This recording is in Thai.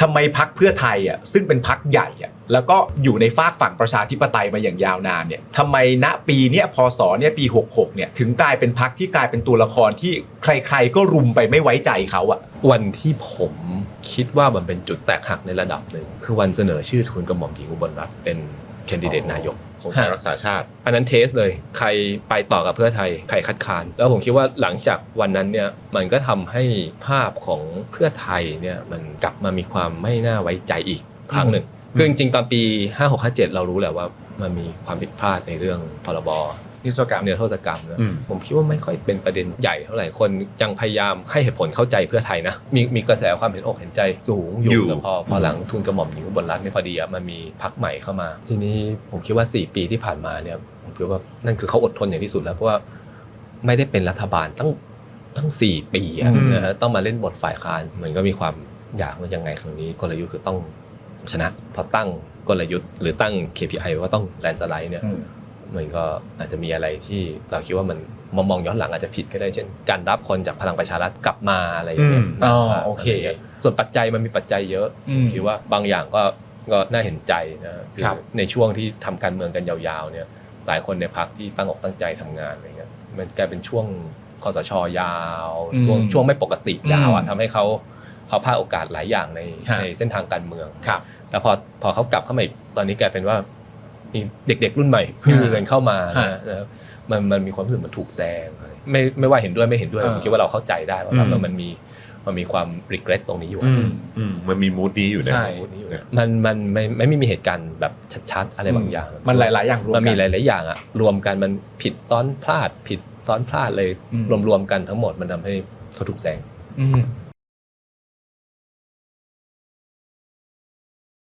ทำไมพักเพื่อไทยอะซึ่งเป็นพักใหญ่อะแล้วก็อยู่ในฝากฝั่งประชาธิปไตยมาอย่างยาวนานเนี่ยทำไมณปีเนี้ยพศเนี่ยปี 66เนี่ยถึงกลายเป็นพักที่กลายเป็นตัวละครที่ใคร ๆ ก็รุมไปไม่ไว้ใจเขาอะวันที่ผมคิดว่ามันเป็นจุดแตกหักในระดับหนึ่งคือวันเสนอชื่อทุนกระหม่อมหญิงอุบลรัตน์เป็น แคนดิเดตนายกของไทยรักษาชาติ อันนั้นเทสเลย ใครไปต่อกับเพื่อไทย ใครคัดค้าน แล้วผมคิดว่าหลังจากวันนั้นเนี่ย มันก็ทำให้ภาพของเพื่อไทยเนี่ยมันกลับมามีความไม่น่าไว้ใจอีกครั้งหนึ่งคือจริงๆตอนปี 5657 เรารู้แหละว่ามันมีความผิดพลาดในเรื่องพรบ นิสกรรมเนื้อโทษกรรมนะอืมผมคิดว่าไม่ค่อยเป็นประเด็นใหญ่เท่าไหร่คนยังพยายามให้เหตุผลเข้าใจเพื่อไทยนะมีมีกระแสความเห็นอกเห็นใจสูงออยู่ยู่แต่พอพอหลังทุนกระหม่อมหญิงอุบลรัตน์เนี่ยพอดีอะมันมีพักใหม่เข้ามา ทีนี้ผมคิดว่า 4 ปีที่ผ่านมาเนี่ยผมคิดว่านั่นคือเขาอดทนอย่างที่สุดแล้วเพราะว่าไม่ได้เป็นรัฐบาลตั้งตั้ง 4 ปีอะอืมนะฮะต้องมาเล่นบทฝ่ายค้านมันก็มีความอยากว่ายังไงครั้งนี้กลยุทธ์คือต้องชนะพอตั้งกลยุทธ์หรือตั้ง KPI ว่าต้องแลนสไลด์เนี่ยอื มมันก็อาจจะมีอะไรที่เราคิดว่ามันมองมองย้อนหลังอาจจะผิดก็ได้เช่น การรับคนจากพลังประชารัฐกลับมาอะไรอย่างเงี้ยอืมมากกว่าอ๋อโอเคะไรย่างงี้ยส่วนปัจจัยมันมีปัจจัยเยอะอืมคิดว่าบางอย่างก็ก็น่าเห็นใจนะคือครับในช่วงที่ทำการเมืองกันยาวๆเนี่ยหลายคนในพักที่ตั้งอกตั้งใจทำงานอะไรเงี้ยมันกลายเป็นช่วงคอสชยาวอืมช่วงช่วงไม่ปกติยาวอะอืมทำให้เขาเขาพลาดโอกาสหลายอย่างในฮะในเส้นทางการเมืองครับแต่พอพอเขากลับเข้ามาอีกตอนนี้กลายเป็นว่า มีเด็ก ๆ รุ่นใหม่ฮือกันเข้ามาฮะนะนะครับมันมันมีความรู้สึกเหมันถูกแซงอะไรไม่ไม่ว่าเห็นด้วยไม่เห็นด้วยอ่าผมคิดว่าเราเข้าใจได้ว่าอืมแล้วมันมีมันมีความ regret ตรงนี้อยู่อืมอืมมันมีมูดนี้อยู่นะใช่มันมันไม่ไม่ไม่มีเหตุการณ์แบบชัดๆอะไรบางอย่าง มันหลาย ๆ อย่างรวมมันกัมีนหลาย ๆ อย่างอะรวมกันมันผิดซ้อนพลาด ผิดซ้อนพลาดเลยอืมรวมๆกันทั้งหมดมันทำให้เขาถูกแซงอืม